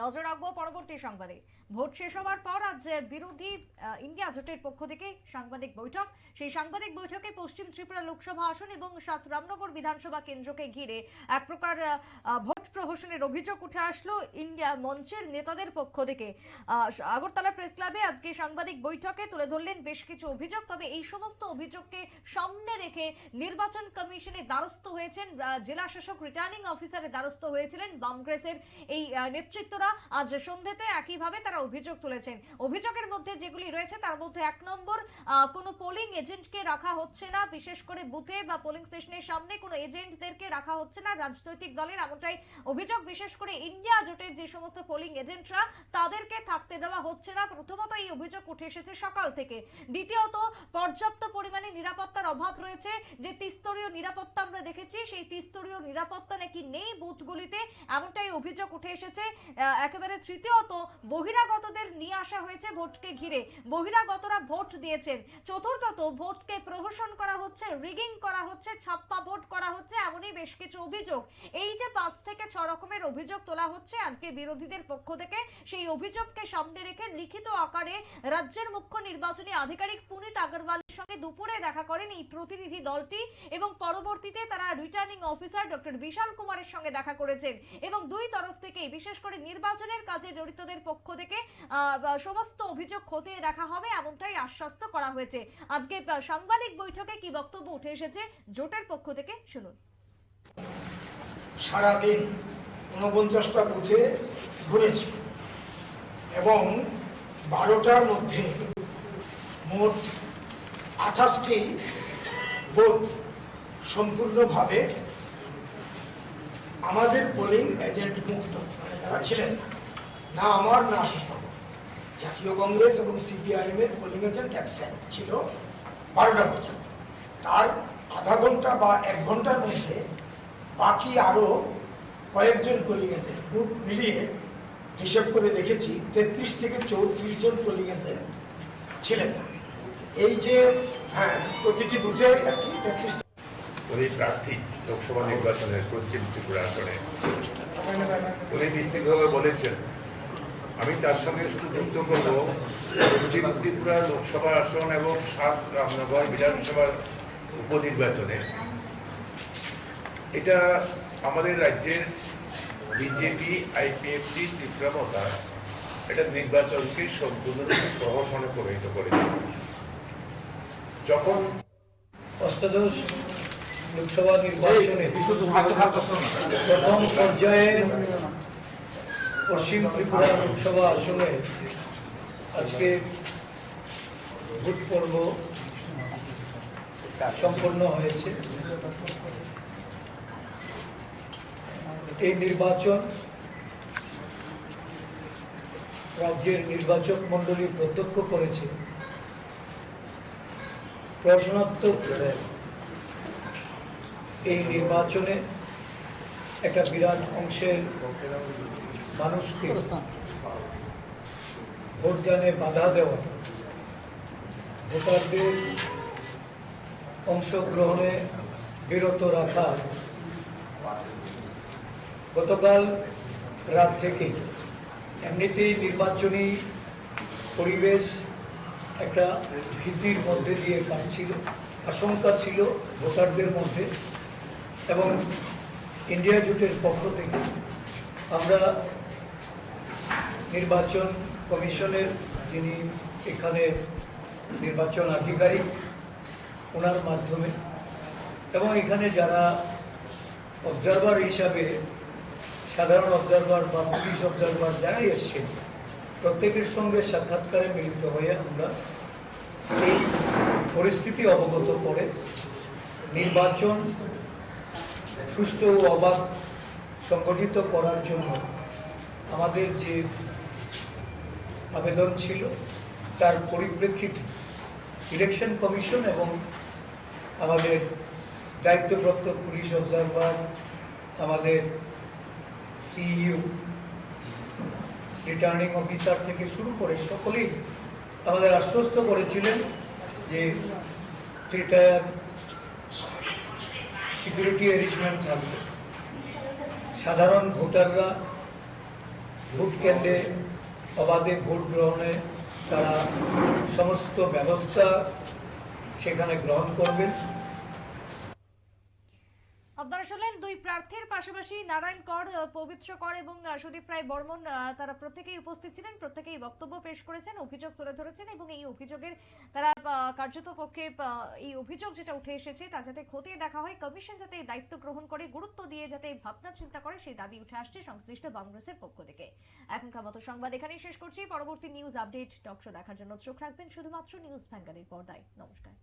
নজর রাখব পরবর্তী সংবাদে। ভোট শেষ হওয়ার পর আজ বিরোধী ইন্ডিয়া জোটের পক্ষ থেকে সাংবাদিক বৈঠক। সেই সাংবাদিক বৈঠকে পশ্চিম ত্রিপুরা লোকসভা আসন এবং সাত রামনগর বিধানসভা কেন্দ্রকে ঘিরে এক প্রকার প্রহসনের অভিযোগ উঠে আসলো ইন্ডিয়া মঞ্চের নেতাদের পক্ষ থেকে। আগরতলা প্রেস ক্লাবে আজকে সাংবাদিক বৈঠকে তুলে ধরলেন বেশ কিছু অভিযোগ, তবে এই সমস্ত অভিযোগকে সামনে রেখে নির্বাচন কমিশনের দ্বারস্থ হয়েছেন জেলা শাসক রিটার্নিং অফিসারের দ্বারস্থ হয়েছিলেন বামগ্রেসের এই নেতৃত্বরা। আজ সন্ধ্যেতে একইভাবে তারা অভিযোগ তুলেছেন। অভিযোগের মধ্যে যেগুলি রয়েছে তার মধ্যে এক নম্বর কোনো পোলিং এজেন্টকে রাখা হচ্ছে না, বিশেষ করে বুথে বা পোলিং স্টেশনের সামনে কোনো এজেন্টদেরকে রাখা হচ্ছে না, রাজনৈতিক দলের এমনটাই অভিযোগ, বিশেষ করে ইন্ডিয়া জোটের যে সমস্ত পোলিং এজেন্টরা তাদেরকে থাকতে দেওয়া হচ্ছে না। প্রথমত এই অভিযোগ উঠে এসেছে সকাল থেকে। দ্বিতীয়ত, পর্যাপ্ত পরিমাণে নিরাপত্তার অভাব রয়েছে। যে ত্রিস্তরীয় নিরাপত্তা আমরা দেখেছি, সেই ত্রিস্তরীয় নিরাপত্তা নাকি নেই বুথগুলিতে, এমনটাই অভিযোগ উঠে এসেছে। একেবারে তৃতীয়ত, বহিরাগতদের নিয়ে আসা হয়েছে ভোটকে ঘিরে। বহিরাগতরা ভোট দিয়েছেন। চতুর্থত, ভোটকে প্রহসন করা হচ্ছে, রিগিং করা হচ্ছে, ছাপ্পা ভোট করা হচ্ছে, এমনই বেশ কিছু অভিযোগ। এই যে পাঁচ থেকে ছ রকমের অভিযোগ তোলা হচ্ছে। আজকে বিরোধীদের পক্ষ থেকে সেই অভিযোগকে সামনে রেখে লিখিত আকারে রাজ্যের মুখ্য নির্বাচনী আধিকারিক পুনিত আগরওয়ালের সঙ্গে দুপুরে দেখা করেন এই প্রতিনিধি দলটি এবং পরবর্তীতে তারা রিটার্নিং অফিসার ডক্টর বিশাল কুমারের সঙ্গে দেখা করেছেন এবং দুই তরফ থেকে বিশেষ করে নির্বাচনের কাজে জড়িতদের পক্ষ থেকে সমস্ত অভিযোগ খতিয়ে দেখা হবে এমনটাই আশ্বস্ত করা হয়েছে। আজকে সাংবাদিক বৈঠকে কি বক্তব্য উঠে এসেছে, জোটের পক্ষ থেকে শুনুন। সারাদিন ঊনপঞ্চাশটা বুথে ঘুরেছি এবং বারোটার মধ্যে মোট আঠাশটি বুথ সম্পূর্ণভাবে আমাদের পোলিং এজেন্ট মুক্ত মানে তারা ছিলেন, না। আমার, না জাতীয় কংগ্রেস এবং সিপিআইএম এর পোলিং এজেন্ট অ্যাবসেন্ট ছিল বারোটা পর্যন্ত তার আধা ঘণ্টা বা এক ঘণ্টার মধ্যে বাকি আরও কয়েকজন পোলিং এজেন্ট গ্রুপ মিলিয়ে হিসেব করে দেখেছি, তেত্রিশ থেকে চৌত্রিশ জন পোলিং এজেন্ট ছিলেন। এই যে হ্যাঁ প্রতিটি বুথে আর কি তেত্রিশ উনি প্রার্থী লোকসভা নির্বাচনের পশ্চিম ত্রিপুরা আসনে। উনি নিশ্চিতভাবে বলেছেন, আমি তার সঙ্গে শুধু যুক্ত করব, পশ্চিম ত্রিপুরা লোকসভা আসন এবং সাত রামনগর বিধানসভার উপনির্বাচনে। এটা আমাদের রাজ্যের বিজেপি আইপিএফটি ত্রিপুরামতা এটা নির্বাচনকে সম্পূর্ণ প্রহসনে পরিণত করেছে। যখন অষ্টাদশ লোকসভা নির্বাচনে প্রথম পর্যায়ে পশ্চিম ত্রিপুরা লোকসভা আসনে আজকে ভোট পর্ব সম্পন্ন হয়েছে। এই নির্বাচন রাজ্যের নির্বাচক মণ্ডলী প্রত্যক্ষ করেছে। প্রশ্নোত্তর এই নির্বাচনে একটা বিরাট অংশের মানুষকে ভোটদানে বাধা দেওয়া, ভোটারদের অংশগ্রহণে বিরত রাখা গতকাল রাত থেকে এমনিতেই নির্বাচনী পরিবেশ একটা ভীতির মধ্যে দিয়ে কাটছিল, আশঙ্কা ছিল ভোটারদের মধ্যে এবং ইন্ডিয়া জোটের পক্ষ থেকে আমরা নির্বাচন কমিশনের যিনি এখানে নির্বাচন আধিকারিক, ওনার মাধ্যমে এবং এখানে যারা অবজারভার হিসাবে সাধারণ অবজারভার বা পুলিশ অবজারভার যারাই এসছেন, প্রত্যেকের সঙ্গে সাক্ষাৎকারে মিলিত হয়ে আমরা এই পরিস্থিতি অবগত করে নির্বাচন সুষ্ঠু ও অবাধ সংগঠিত করার জন্য আমাদের যে আবেদন ছিল, তার পরিপ্রেক্ষিতে ইলেকশন কমিশন এবং আমাদের দায়িত্বপ্রাপ্ত পুলিশ অবজারভার আমাদের রিটার্নিং অফিসার থেকে শুরু করে সকলেই আমাদের আশ্বস্ত করেছিলেন যে থ্রিটায়ার সিকিউরিটি অ্যারেঞ্জমেন্ট থাকবে। সাধারণ ভোটাররা ভোট কেন্দ্রে অবাধে ভোট গ্রহণে তারা সমস্ত ব্যবস্থা সেখানে গ্রহণ করবেন। আপনারা শুনলেন দুই প্রার্থীর পাশাপাশি নারায়ণ কর পবিত্র কর এবং সুদীপ রায় বর্মন তারা প্রত্যেকেই উপস্থিত ছিলেন, প্রত্যেকেই বক্তব্য পেশ করেছেন, অভিযোগ তুলে ধরেছেন এবং এই অভিযোগের তারা কার্যত পক্ষে এই অভিযোগ যেটা উঠে এসেছে তা যাতে খতিয়ে দেখা হয়, কমিশন যাতে দায়িত্ব গ্রহণ করে, গুরুত্ব দিয়ে যাতে ভাবনা চিন্তা করে, সেই দাবি উঠে আসছে সংশ্লিষ্ট কংগ্রেসের পক্ষ থেকে। এখনকার মতো সংবাদ এখানেই শেষ করছি। পরবর্তী নিউজ আপডেট টক শো দেখার জন্য চোখ রাখবেন, শুধুমাত্র নিউজ ভ্যানগাড়ির পর্দায়। নমস্কার।